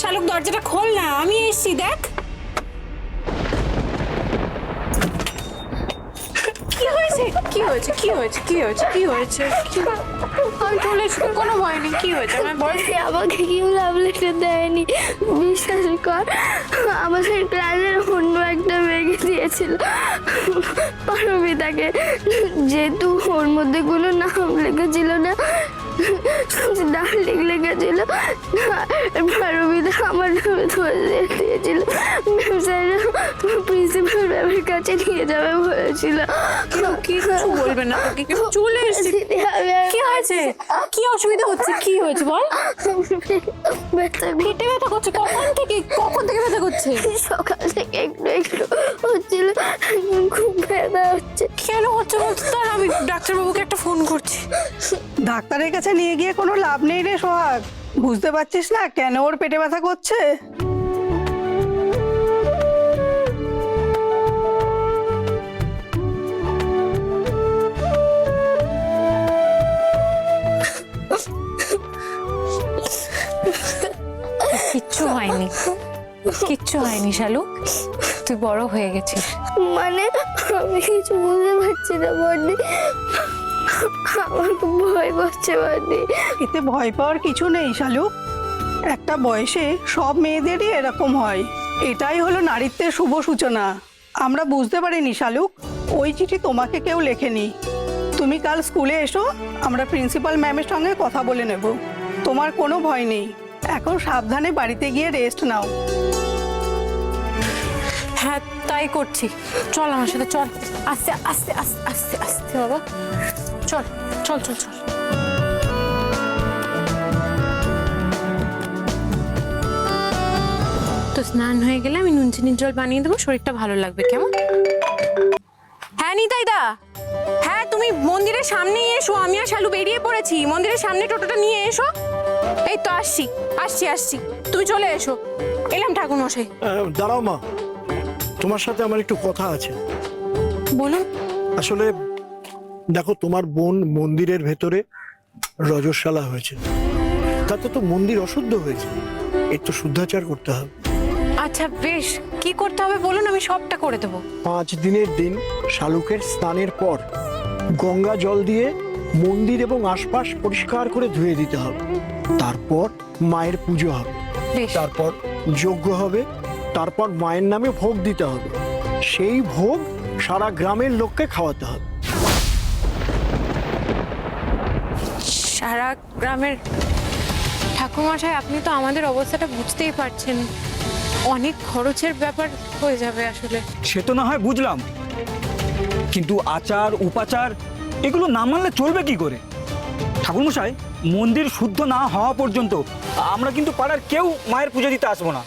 শালুক দরজাটা খোল না, আমি এসছি, দেখ। হয়েছে? হয়েছে? হয়েছে? হয়েছে? হয়েছে? কোনো ভয় নেই হয়েছে? আমার আমাকে কেউ লাভ দেয়নি, বিশ্বাস কর। একটা যেহেতু ওর মধ্যে কোনো নাম লেখা না ডার্লিং লেখা ছিল আমার ধরে দিয়েছিল। স্যার প্রিন্সিপাল ম্যামের কাছে নিয়ে যাবে বলেছিল কিছু বলবে না তোকে কেউ চলে এসেছি। কি হয়েছে? কি অসুবিধা হচ্ছে? কি হয়েছে? বল। ব্যথা পেটে ব্যথা করছে? কখন থেকে? কখন থেকে ব্যথা করছে? সকাল থেকে একটু একটু হচ্ছিল। খুব ব্যথা হচ্ছে। কেন হচ্ছে বলতো? তার আমি ডাক্তারবাবুকে একটা ফোন করছি। ডাক্তারের কাছে নিয়ে গিয়ে কোনো লাভ নেই রে সোহাগ। বুঝতে পারছিস না কেন ওর পেটে ব্যথা করছে? হয়নি কিচ্ছু হয়নি শালু। তুই বড় হয়ে গেছিস। মানে আমি কিছু বুঝতে পারছি না বন্ডি আমার খুব ভয় করছে বন্ডি এতে ভয় পাওয়ার কিছু নেই শালুক একটা বয়সে সব মেয়েদেরই এরকম হয়। এটাই হলো নারীত্বের শুভ সূচনা। আমরা বুঝতে পারিনি শালুক ওই চিঠি তোমাকে কেউ লেখেনি। তুমি কাল স্কুলে এসো আমরা প্রিন্সিপাল ম্যামের সঙ্গে কথা বলে নেব। তোমার কোনো ভয় নেই। এখন সাবধানে বাড়িতে গিয়ে রেস্ট নাও। হ্যাঁ তাই করছি। চল আমার সাথে, চল। আস্তে আস্তে আস্তে আস্তে আস্তে বাবা। চল চল চল চল। তো স্নান হয়ে গেলে আমি নুন, চিনির জল বানিয়ে দেবো, শরীরটা ভালো লাগবে, কেমন? হ্যাঁ নিতাইদা। হ্যাঁ তুমি মন্দিরের সামনেই এসো, আমি আর শালু বেরিয়ে পড়েছি। মন্দিরের সামনে টোটোটা নিয়ে এসো। এই তো আসছি আসছি আসছি। তুমি চলে এসো। এলাম ঠাকুর মশাই দাঁড়াও মা। তোমার সাথে আমার একটু কথা আছে। বলুন। আসলে দেখো তোমার বোন মন্দিরের ভেতরে রজস্বালা হয়েছে। তাতে তো মন্দির অশুদ্ধ হয়েছে। এর তো শুদ্ধাচার করতে হবে। আচ্ছা বেশ। কি করতে হবে বলুন আমি সবটা করে দেবো। পাঁচ দিনের দিন শালুকের স্নানের পর গঙ্গা জল দিয়ে মন্দির এবং আশপাশ পরিষ্কার করে ধুয়ে দিতে হবে। তারপর মায়ের পুজো হবে। বেশ। তারপর যজ্ঞ হবে তারপর মায়ের নামে ভোগ দিতে হবে। সেই ভোগ সারা গ্রামের লোককে খাওয়াতে হবে। সারা গ্রামের ঠাকুরমশাই আপনি তো আমাদের অবস্থাটা বুঝতেই পারছেন। অনেক খরচের ব্যাপার হয়ে যাবে আসলে। সে তো না হয় বুঝলাম। কিন্তু আচার উপাচার এগুলো না মানলে চলবে কি করে? ঠাকুরমশাই মন্দির শুদ্ধ না হওয়া পর্যন্ত আমরা কিন্তু পাড়ার কেউ মায়ের পুজো দিতে আসব না।